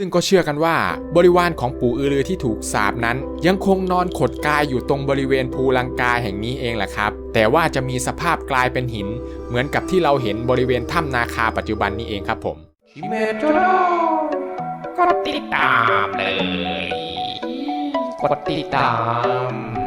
ซึ่งก็เชื่อกันว่าบริวารของปู่อือรือที่ถูกสาปนั้น ยังคงนอนขดกายอยู่ตรงบริเวณภูลังกาแห่งนี้เองแหละครับ แต่ว่าจะมีสภาพกลายเป็นหิน เหมือนกับที่เราเห็นบริเวณถ้ำนาคาปัจจุบันนี้เองครับผมชิเมโจโรกดติดตามเลย กดติดตาม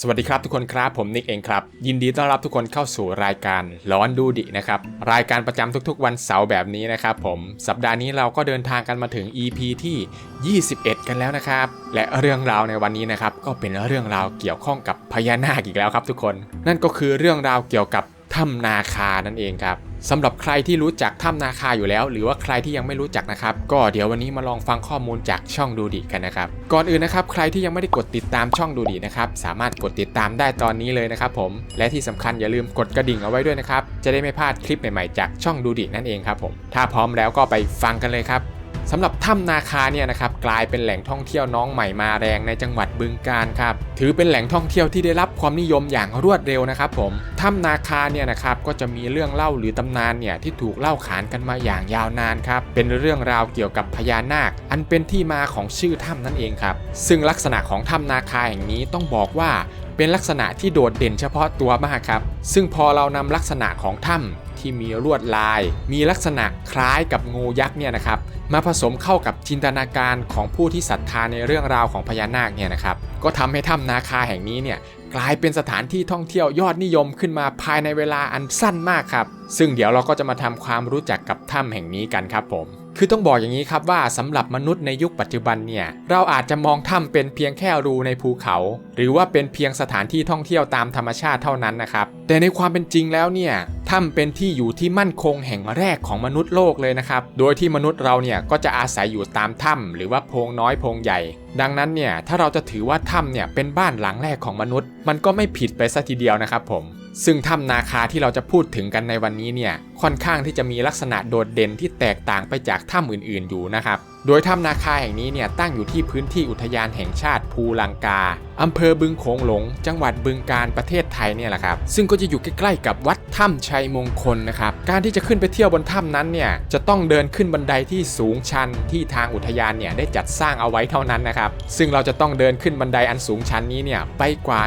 สวัสดีครับทุกคนครับผมนิกเองครับ ยินดีต้อนรับทุกคนเข้าสู่รายการร้อนดูดินะครับ รายการประจำทุกๆ วันเสาร์แบบนี้นะครับผมสัปดาห์นี้เราก็เดินทางกันมาถึง EP ที่ 21 กันแล้วนะครับ และเรื่องราวในวันนี้นะครับก็เป็นเรื่องราวเกี่ยวข้องกับพญานาคอีกแล้วครับทุกคน นั่นก็คือเรื่องราวเกี่ยวกับถ้ำนาคานั่นเองครับ สำหรับใครที่รู้จักถ้ำนาคาอยู่แล้ว หรือว่าใครที่ยังไม่รู้จักนะครับ ก็เดี๋ยววันนี้มาลองฟังข้อมูลจากช่องดูดิกันนะครับ ก่อนอื่นนะครับ ใครที่ยังไม่ได้กดติดตามช่องดูดินะครับ สามารถกดติดตามได้ตอนนี้เลยนะครับผม และที่สำคัญอย่าลืมกดกระดิ่งเอาไว้ด้วยนะครับ จะได้ไม่พลาดคลิปใหม่ๆจากช่องดูดินั่นเองครับผม ถ้าพร้อมแล้วก็ไปฟังกันเลยครับ สำหรับถ้ำนาคาเนี่ยนะครับกลายเป็นแหล่งท่องเที่ยวน้องใหม่มาแรงในจังหวัดบึงกาฬครับถือเป็นแหล่งท่องเที่ยวที่ได้รับความนิยมอย่างรวดเร็วนะครับผมถ้ำนาคาเนี่ยนะครับก็จะมีเรื่องเล่าหรือตำนานเนี่ยที่ถูกเล่าขานกันมาอย่างยาวนานครับเป็นเรื่องราวเกี่ยวกับพญานาค อันเป็นที่มาของชื่อถ้ำนั่นเองครับซึ่งลักษณะของถ้ำนาคาแห่งนี้ต้องบอกว่าเป็นลักษณะที่โดดเด่นเฉพาะตัวมากครับ ซึ่งพอเรานำลักษณะของถ้ำ ที่มีลวดลาย มีลักษณะคล้ายกับงูยักษ์เนี่ยนะครับมาผสมเข้ากับจินตนาการของผู้ที่ศรัทธาในเรื่องราวของพญานาคเนี่ยนะครับก็ทำให้ถ้ำนาคาแห่งนี้เนี่ยกลายเป็นสถานที่ท่องเที่ยวยอดนิยมขึ้นมาภายในเวลาอันสั้นมากครับ ซึ่งเดี๋ยวเราก็จะมาทำความรู้จักกับถ้ำแห่งนี้กันครับผม คือต้องบอกอย่างนี้ครับว่าสำหรับมนุษย์ในยุคปัจจุบันเนี่ยเราอาจจะมองถ้ำเป็นเพียงแค่รูในภูเขา หรือว่าเป็นเพียงสถานที่ท่องเที่ยวตามธรรมชาติเท่านั้นนะครับแต่ในความเป็นจริงแล้วเนี่ยถ้ำเป็นที่อยู่ที่มั่นคงแห่งแรกของมนุษย์โลกเลยนะครับโดยที่มนุษย์เราเนี่ยก็จะอาศัยอยู่ตามถ้ำหรือว่าโพรงน้อยโพรงใหญ่ ดังนั้นเนี่ยถ้าเราจะถือว่าถ้ำเนี่ยเป็นบ้านหลังแรกของมนุษย์ มันก็ไม่ผิดไปซะทีเดียวนะครับผม ซึ่งถ้ำนาคาที่เราจะพูดถึงกันในวันนี้เนี่ยค่อนข้างที่จะมีลักษณะโดดเด่นที่แตกต่างไปจากถ้ำอื่นๆอยู่นะครับ โดยถ้ำนาคาแห่งนี้เนี่ยตั้งอยู่ที่พื้นที่อุทยานแห่งชาติ ภูลังกาอำเภอบึงโขงหลง จังหวัดบึงกาฬประเทศไทยเนี่ยแหละครับซึ่งก็จะอยู่ใกล้ๆกับวัดถ้ำชัยมงคลนะครับการที่จะขึ้นไปเที่ยวบนถ้ำนั้นเนี่ยจะต้องเดินขึ้นบันไดที่สูงชันที่ทางอุทยานเนี่ยได้จัดสร้างเอาไว้เท่านั้นนะครับซึ่งเราจะต้องเดินขึ้นบันไดอันสูงชันนี้เนี่ยไปกว่า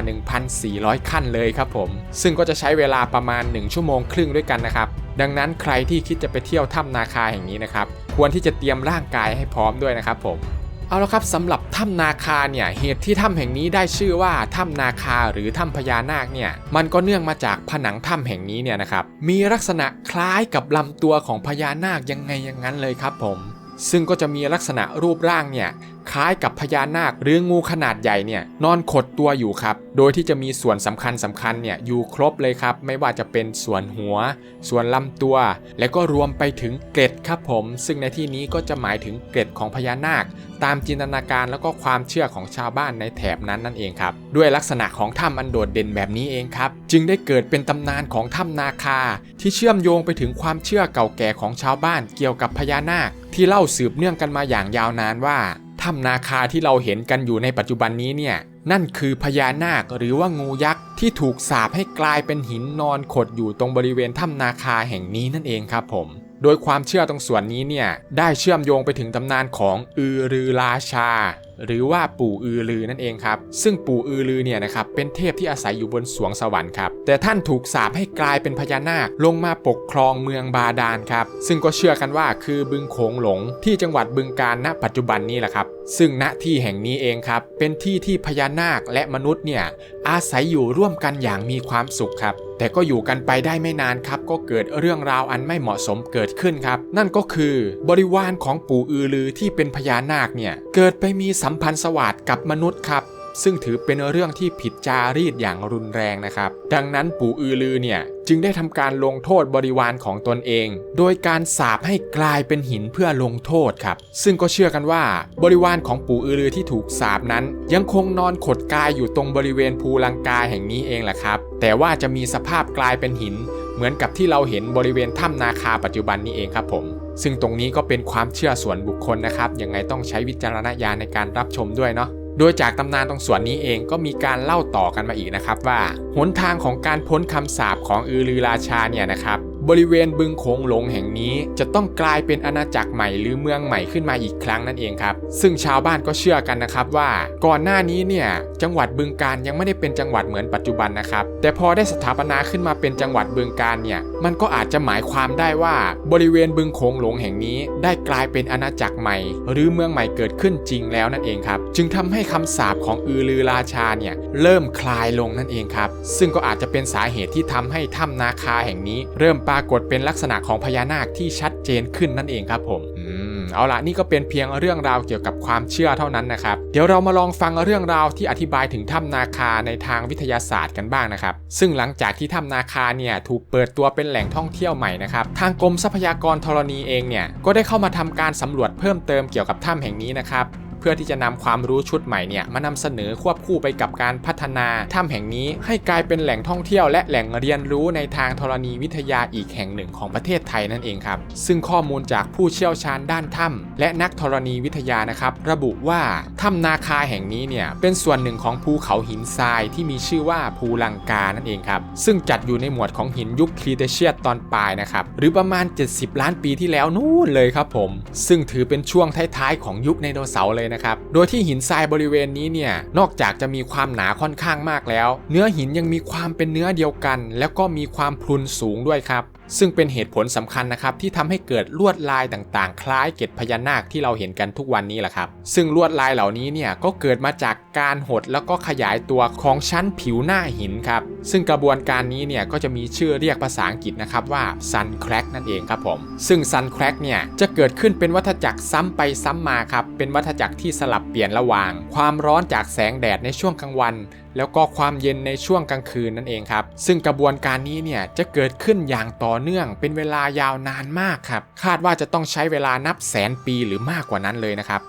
1,400 ขั้นเลยครับผม ซึ่งก็จะใช้เวลาประมาณ 1 ชั่วโมงครึ่งด้วยกันนะครับดังนั้นใครที่คิดจะไปเที่ยวถ้ำนาคาแห่งนี้นะครับควรที่จะเตรียมร่างกายให้พร้อมด้วยนะครับผม เอาละครับสำหรับถ้ำนาคาเนี่ยเหตุที่ถ้ำแห่งนี้ได้ชื่อว่าถ้ำนาคาหรือถ้ำพญานาคเนี่ยมันก็เนื่องมาจากผนังถ้ำแห่งนี้เนี่ยนะครับมีลักษณะคล้ายกับลำตัวของพญานาคยังไงอย่างนั้นเลยครับผม ซึ่งก็จะมีลักษณะรูปร่างเนี่ย คล้ายกับพญานาคหรืองูขนาดใหญ่เนี่ยนอนขดตัวอยู่ครับ โดยที่จะมีส่วนสำคัญสำคัญเนี่ยอยู่ครบเลยครับ ไม่ว่าจะเป็นส่วนหัว ส่วนลำตัว และก็รวมไปถึงเกล็ดครับผม ซึ่งในที่นี้ก็จะหมายถึงเกล็ดของพญานาค ตามจินตนาการแล้วก็ความเชื่อของชาวบ้านในแถบนั้นนั่นเองครับ ด้วยลักษณะของถ้ำอันโดดเด่นแบบนี้เองครับ จึงได้เกิดเป็นตำนานของถ้ำนาคา ที่เชื่อมโยงไปถึงความเชื่อเก่าแก่ของชาวบ้านเกี่ยวกับพญานาค ที่เล่าสืบเนื่องกันมาอย่างยาวนานว่า ถ้ำนาคาที่เราเห็นกันอยู่ในปัจจุบันนี้เนี่ย นั่นคือพญานาคหรือว่างูยักษ์ที่ถูกสาปให้กลายเป็นหินนอนขดอยู่ตรงบริเวณถ้ำนาคาแห่งนี้นั่นเองครับผม โดยความเชื่อตรงส่วนนี้เนี่ย ได้เชื่อมโยงไปถึงตำนานของอือรือราชา หรือว่าปู่อือลือนั่นเองครับ ซึ่งปู่อือลือเนี่ยนะครับเป็นเทพที่อาศัยอยู่บนสวงสวรรค์ครับแต่ท่านถูกสาปให้กลายเป็นพญานาคลงมาปกครองเมืองบาดาลครับซึ่งก็เชื่อกันว่าคือบึงโขงหลงที่จังหวัดบึงกาฬณปัจจุบันนี้แหละครับ ซึ่งณที่แห่งนี้เองครับเป็นที่ที่พญานาคและมนุษย์เนี่ยอาศัยอยู่ร่วมกันอย่างมีความสุขครับ แต่ก็อยู่กันไปได้ไม่นานครับ ก็เกิดเรื่องราวอันไม่เหมาะสมเกิดขึ้นครับ นั่นก็คือบริวารของปู่อือลือที่เป็นพญานาคเนี่ย เกิดไปมีสัมพันธ์สวัสดกับมนุษย์ครับซึ่งถือเป็นเรื่องที่ผิดจารีตอย่างรุนแรงนะครับ ดังนั้นปู่อือลือเนี่ยจึงได้ทำการลงโทษบริวารของตนเอง โดยการสาปให้กลายเป็นหินเพื่อลงโทษครับ ซึ่งก็เชื่อกันว่า บริวารของปู่อือลือที่ถูกสาปนั้น ยังคงนอนขดกายอยู่ตรงบริเวณภูลังกาแห่งนี้เองแหละครับ แต่ว่าจะมีสภาพกลายเป็นหิน เหมือนกับที่เราเห็นบริเวณถ้ำนาคาปัจจุบันนี้เองครับผม ซึ่งตรงนี้ก็เป็นความเชื่อส่วนบุคคลนะครับยังไงต้องใช้วิจารณญาณในการรับชมด้วยเนาะโดยจากตำนานตรงส่วนนี้เองก็มีการเล่าต่อกันมาอีกนะครับว่าหนทางของการพ้นคำสาปของอือลือราชาเนี่ยนะครับ บริเวณบึงโขงหลงแห่งนี้จะต้องกลายเป็นอาณาจักรใหม่หรือเมืองใหม่ขึ้นมาอีกครั้งนั่นเองครับ ซึ่งชาวบ้านก็เชื่อกันนะครับว่า ก่อนหน้านี้เนี่ยจังหวัดบึงการยังไม่ได้เป็นจังหวัดเหมือนปัจจุบันนะครับ แต่พอได้สถาปนาขึ้นมาเป็นจังหวัดบึงการเนี่ยมันก็อาจจะหมายความได้ว่า บริเวณบึงโขงหลงแห่งนี้ ได้กลายเป็นอาณาจักรใหม่ หรือเมืองใหม่เกิดขึ้นจริงแล้วนั่นเองครับจึงทำให้คำสาปของอือลือราชาเนี่ยเริ่มคลายลงนั่นเองครับซึ่งก็อาจจะเป็นสาเหตุที่ทำให้ถ้ำนาคาแห่งนี้ เริ่มปราากฏเป็นลักษณะของพญานาคที่ชัดเจนขึ้นนั่นเองครับผมอืมเอาละนี่ก็เป็นเพียงเรื่องราวเกี่ยวกับความเชื่อเท่านั้นนะครับ เดี๋ยวเรามาลองฟังเรื่องราวที่อธิบายถึงถ้ำนาคาในทางวิทยาศาสตร์กันบ้างนะครับ ซึ่งหลังจากที่ถ้ำนาคาเนี่ยถูกเปิดตัวเป็นแหล่งท่องเที่ยวใหม่นะครับ ทางกรมทรัพยากรธรณีเองเนี่ยก็ได้เข้ามาทำการสำรวจเพิ่มเติมเกี่ยวกับถ้ำแห่งนี้นะครับ เพื่อที่จะนำความรู้ชุดใหม่เนี่ยมานำเสนอควบคู่ไปกับการพัฒนาถ้ำแห่งนี้ให้กลายเป็นแหล่งท่องเที่ยวและแหล่งเรียนรู้ในทางธรณีวิทยาอีกแห่งหนึ่งของประเทศไทยนั่นเองครับซึ่งข้อมูลจากผู้เชี่ยวชาญด้านถ้ำและนักธรณีวิทยานะครับ ระบุว่าถ้ำนาคาแห่งนี้เนี่ยเป็นส่วนหนึ่งของภูเขาหินทรายที่มีชื่อว่าภูลังกานั่นเองครับซึ่งจัดอยู่ในหมวดของหินยุคครีเทเชียสตอนปลายนะครับหรือประมาณ 70 ล้านปีที่แล้วนู่นเลยครับผม ซึ่งถือเป็นช่วงท้ายๆของยุคไดโนเสาร์เลยนะครับ โดยที่หินทรายบริเวณนี้เนี่ย นอกจากจะมีความหนาค่อนข้างมากแล้ว เนื้อหินยังมีความเป็นเนื้อเดียวกัน แล้วก็มีความพรุนสูงด้วยครับ ซึ่งเป็นเหตุผลสำคัญนะครับที่ทำให้เกิดลวดลายต่างๆ คล้ายเกล็ดพญานาคที่เราเห็นกันทุกวันนี้แหละครับ ซึ่งลวดลายเหล่านี้เนี่ยก็เกิดมาจากการหดแล้วก็ขยายตัวของชั้นผิวหน้าหินครับ ซึ่งกระบวนการนี้เนี่ยก็จะมีชื่อเรียกภาษาอังกฤษนะครับว่า sun crack นั่นเองครับผม ซึ่ง sun crack เนี่ยจะเกิดขึ้นเป็นวัฏจักรซ้ำไปซ้ำมาครับ เป็นวัฏจักรที่สลับเปลี่ยนระหว่าง ความร้อนจากแสงแดดในช่วงกลางวันแล้วก็ความเย็นในช่วงกลางคืนนั่นเองครับ ซึ่งกระบวนการนี้เนี่ยจะเกิดขึ้นอย่างต่อเนื่องเป็นเวลายาวนานมากครับ คาดว่าจะต้องใช้เวลานับแสนปีหรือมากกว่านั้นเลยนะครับ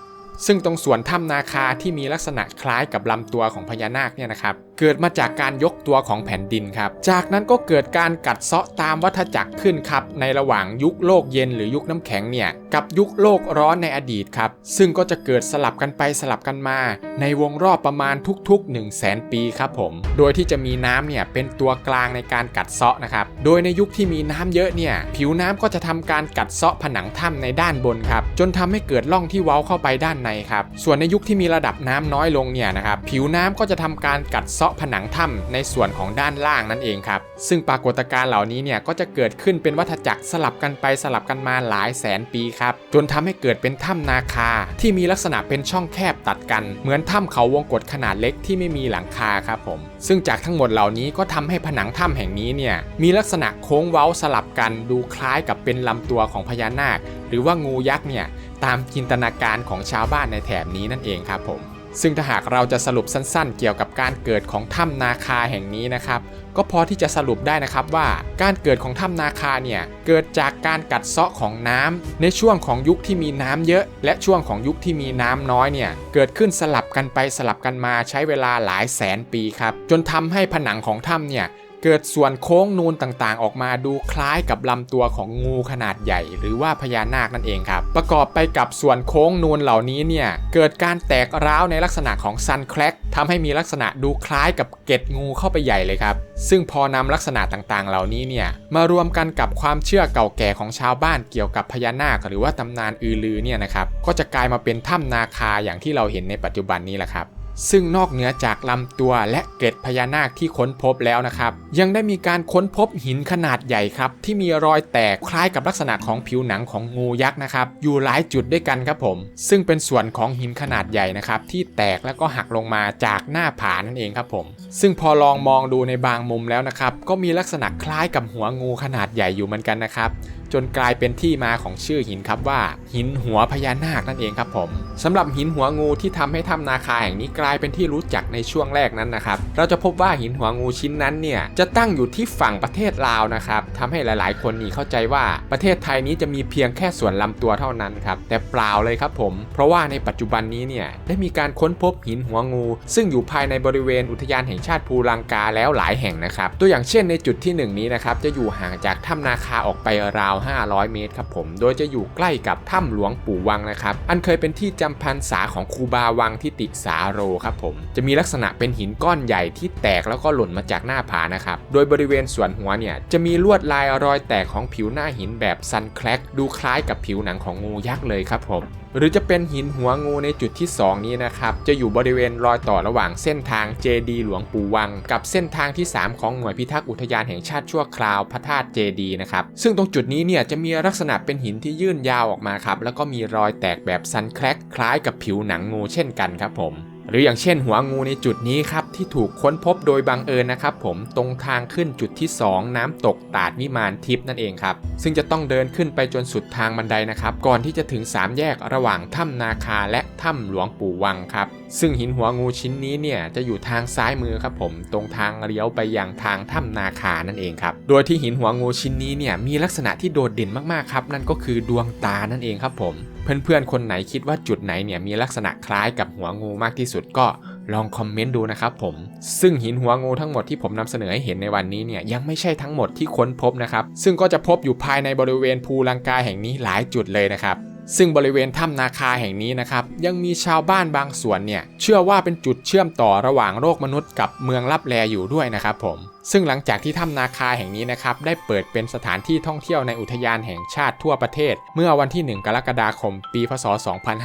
ซึ่งตรงส่วนถ้ำนาคาที่มีลักษณะคล้ายกับลำตัวของพญานาคเนี่ยนะครับเกิดมาจากการยกตัวของแผ่นดินครับ จากนั้นก็เกิดการกัดเซาะตามวัฏจักรขึ้นครับ ในระหว่างยุคโลกเย็นหรือยุคน้ำแข็งเนี่ยกับยุคโลกร้อนในอดีตครับ ซึ่งก็จะเกิดสลับกันไปสลับกันมา ในวงรอบประมาณทุกๆ 1 0 0 0 0แสนปีครับผม โดยที่จะมีน้ำเนี่ยเป็นตัวกลางในการกัดเซาะนะครับ โดยในยุคที่มีน้ำเยอะเนี่ยผิวน้ำก็จะทำการกัดเซาะผนังถ้ำในด้านบนครับ จนทำให้เกิดร่องที่เว้าเข้าไปด้านในครับ ส่วนในยุคที่มีระดับน้ำน้อยลงเนี่ยนะครับผิวน้ำก็จะทำการกัดเซาะผนังถ้ำในส่วนของด้านล่างนั่นเองครับ ซึ่งปรากฏการณ์เหล่านี้เนี่ยก็จะเกิดขึ้นเป็นวัฏจักรสลับกันไปสลับกันมาหลายแสนปีครับจนทำให้เกิดเป็นถ้ำนาคาที่มีลักษณะเป็นช่องแคบตัดกัน เหมือนถ้ำเขาวงกฏขนาดเล็กที่ไม่มีหลังคาครับผมซึ่งจากทั้งหมดเหล่านี้ก็ทำให้ผนังถ้ำแห่งนี้เนี่ยมีลักษณะโค้งเว้าสลับกันดูคล้ายกับเป็นลำตัวของพญานาค หรือว่างูยักษ์เนี่ยตามจินตนาการของชาวบ้านในแถบนี้นั่นเองครับผมซึ่งถ้าหากเราจะสรุปสั้นๆ เกี่ยวกับการเกิดของถ้ำนาคาแห่งนี้นะครับ ก็พอที่จะสรุปได้นะครับว่าการเกิดของถ้ำนาคาเนี่ยเกิดจากการกัดเซาะของน้ำในช่วงของยุคที่มีน้ำเยอะ และช่วงของยุคที่มีน้ำน้อยเนี่ยเกิดขึ้นสลับกันไปสลับกันมาใช้เวลาหลายแสนปีครับ จนทำให้ผนังของถ้ำเนี่ย เกิดส่วนโค้งนูนต่างๆ ออกมาดูคล้ายกับลำตัวของงูขนาดใหญ่ หรือว่าพญานาคนั่นเองครับประกอบไปกับส่วนโค้งนูนเหล่านี้เนี่ยเกิดการแตกร้าวในลักษณะของซันแครกทำให้มีลักษณะดูคล้ายกับเกล็ดงูเข้าไปใหญ่เลยครับซึ่งพอนำลักษณะต่างๆ เหล่านี้เนี่ยมารวมกันกับความเชื่อเก่าแก่ของชาวบ้านเกี่ยวกับพญานาค หรือว่าตำนานอือลือเนี่ยนะครับก็จะกลายมาเป็นถ้ำนาคาอย่างที่เราเห็นในปัจจุบันนี้แหละครับ ซึ่งนอกเหนือจากลำตัวและเกล็ดพญานาคที่ค้นพบแล้วนะครับ ยังได้มีการค้นพบหินขนาดใหญ่ครับ ที่มีรอยแตกคล้ายกับลักษณะของผิวหนังของงูยักษ์นะครับ อยู่หลายจุดด้วยกันครับผม ซึ่งเป็นส่วนของหินขนาดใหญ่นะครับ ที่แตกแล้วก็หักลงมาจากหน้าผานั่นเองครับผม ซึ่งพอลองมองดูในบางมุมแล้วนะครับ ก็มีลักษณะคล้ายกับหัวงูขนาดใหญ่อยู่เหมือนกันนะครับจนกลายเป็นที่มาของชื่อหินครับว่า หินหัวพญานาคนั่นเองครับผมสำหรับหินหัวงูที่ทำให้ถ้ำนาคาแห่งนี้กลายายเป็นที่รู้จักในช่วงแรกนั้นนะครับ เราจะพบว่าหินหัวงูชิ้นนั้นเนี่ยจะตั้งอยู่ที่ฝั่งประเทศลาวนะครับทำให้หลายๆ คนนี่เข้าใจว่าประเทศไทยนี้จะมีเพียงแค่ส่วนลำตัวเท่านั้นครับแต่เปล่าเลยครับผม เพราะว่าในปัจจุบันนี้เนี่ยได้มีการค้นพบหินหัวงู ซึ่งอยู่ภายในบริเวณอุทยานแห่งชาติภูลังกาแล้วหลายแห่งนะครับตัวอย่างเช่นในจุดที่หนึ่งนี้นะครับจะอยู่ห่างจากถ้ำนาคาออกไปราว 500 เมตรครับผมโดยจะอยู่ใกล้กับถ้ำหลวงปู่วังนะครับอันเคยเป็นที่จำพรรษาของครูบาวังทิติสาโรครับผม จะมีลักษณะเป็นหินก้อนใหญ่ที่แตกแล้วก็หล่นมาจากหน้าผานะครับ โดยบริเวณส่วนหัวเนี่ยจะมีลวดลายรอยแตกของผิวหน้าหินแบบซันแคลกดูคล้ายกับผิวหนังของงูยักษ์เลยครับผมหรือจะเป็นหินหัวงูในจุดที่ 2 นี้นะครับ จะอยู่บริเวณรอยต่อระหว่างเส้นทางเจดีหลวงปู่วัง กับเส้นทางที่ 3 ของหน่วยพิทักษ์อุทยานแห่งชาติชั่วคราวพระธาตุเจดีนะครับ ซึ่งตรงจุดนี้เนี่ยจะมีลักษณะเป็นหินที่ยื่นยาวออกมาครับ แล้วก็มีรอยแตกแบบซันแคลกคล้ายกับผิวหนังงูเช่นกันครับผม หรืออย่างเช่นหัวงูในจุดนี้ครับที่ถูกค้นพบโดยบังเอิญนะครับผมตรงทางขึ้นจุดที่ 2 น้ำตกตาดวิมานทิพย์นั่นเองครับซึ่งจะต้องเดินขึ้นไปจนสุดทางบันไดนะครับก่อนที่จะถึง 3 แยกระหว่างถ้ำนาคาและถ้ำหลวงปู่วังครับซึ่งหินหัวงูชิ้นนี้เนี่ยจะอยู่ทางซ้ายมือครับผมตรงทางเลี้ยวไปยังทางถ้ำนาคานั่นเองครับโดยที่หินหัวงูชิ้นนี้เนี่ยมีลักษณะที่โดดเด่นมากๆครับนั่นก็คือดวงตานั่นเองครับผม เพื่อนๆ คนไหนคิดว่าจุดไหนเนี่ยมีลักษณะคล้ายกับหัวงูมากที่สุดก็ลองคอมเมนต์ดูนะครับผม ซึ่งหินหัวงูทั้งหมดที่ผมนำเสนอให้เห็นในวันนี้เนี่ยยังไม่ใช่ทั้งหมดที่ค้นพบนะครับ ซึ่งก็จะพบอยู่ภายในบริเวณภูลังกาแห่งนี้หลายจุดเลยนะครับซึ่งบริเวณถ้ำนาคาแห่งนี้นะครับ ยังมีชาวบ้านบางส่วนเนี่ย เชื่อว่าเป็นจุดเชื่อมต่อระหว่างโลกมนุษย์กับเมืองลับแลอยู่ด้วยนะครับผม ซึ่งหลังจากที่ถ้ำนาคาแห่งนี้นะครับได้เปิดเป็นสถานที่ท่องเที่ยวในอุทยานแห่งชาติทั่วประเทศ เมื่อวันที่ 1 กรกฎาคม ปีพศ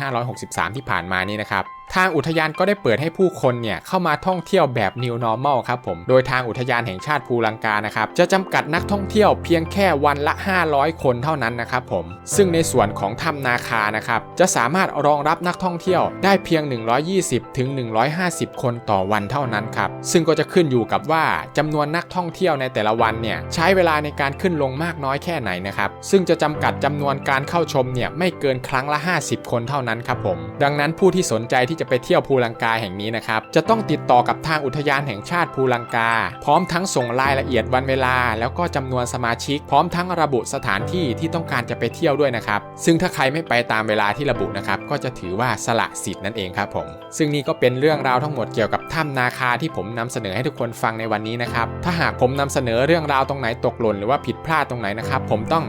2563 ที่ผ่านมานี้นะครับทางอุทยานก็ได้เปิดให้ผู้คนเนี่ยเข้ามาท่องเที่ยวแบบ New Normal ครับผม โดยทางอุทยานแห่งชาติภูลังกานะครับจะจำกัดนักท่องเที่ยวเพียงแค่วันละ 500 คนเท่านั้นนะครับผม ซึ่งในส่วนของถ้ำนาคานะครับจะสามารถรองรับนักท่องเที่ยวได้เพียง 120ถึง150 คนต่อวันเท่านั้นครับ ซึ่งก็จะขึ้นอยู่กับว่าจำนวนนักท่องเที่ยวในแต่ละวันเนี่ยใช้เวลาในการขึ้นลงมากน้อยแค่ไหนนะครับซึ่งจะจำกัดจำนวนการเข้าชมเนี่ยไม่เกินครั้งละ 50 คนเท่านั้นครับผม ดังนั้นผู้ที่สนใจที่จะไปเที่ยวภูลังกาแห่งนี้นะครับจะต้องติดต่อกับทางอุทยานแห่งชาติภูลังกา พร้อมทั้งส่งรายละเอียดวันเวลา แล้วก็จำนวนสมาชิก พร้อมทั้งระบุสถานที่ที่ต้องการจะไปเที่ยวด้วยนะครับซึ่งถ้าใครไม่ไปตามเวลาที่ระบุนะครับก็จะถือว่าสละสิทธิ์นั่นเองครับผม ซึ่งนี่ก็เป็นเรื่องราวทั้งหมดเกี่ยวกับถ้ำนาคาที่ผมนำเสนอให้ทุกคนฟังในวันนี้นะครับถ้าหากผมนำเสนอเรื่องราวตรงไหนตกหล่นหรือว่าผิดพลาดตรงไหนนะครับ ผมต้อง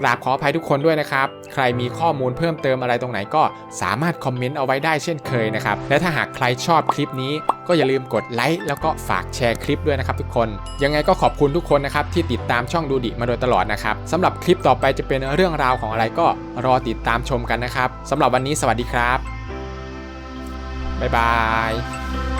กราบขออภัยทุกคนด้วยนะครับ ใครมีข้อมูลเพิ่มเติมอะไรตรงไหนก็สามารถคอมเมนต์เอาไว้ได้เช่นเคยนะครับ และถ้าหากใครชอบคลิปนี้ ก็อย่าลืมกดไลค์แล้วก็ฝากแชร์คลิปด้วยนะครับทุกคน ยังไงก็ขอบคุณทุกคนนะครับที่ติดตามช่องดูดิมาโดยตลอดนะครับสำหรับคลิปต่อไปจะเป็นเรื่องราวของอะไรก็รอติดตามชมกันนะครับสำหรับวันนี้สวัสดีครับบ๊ายบาย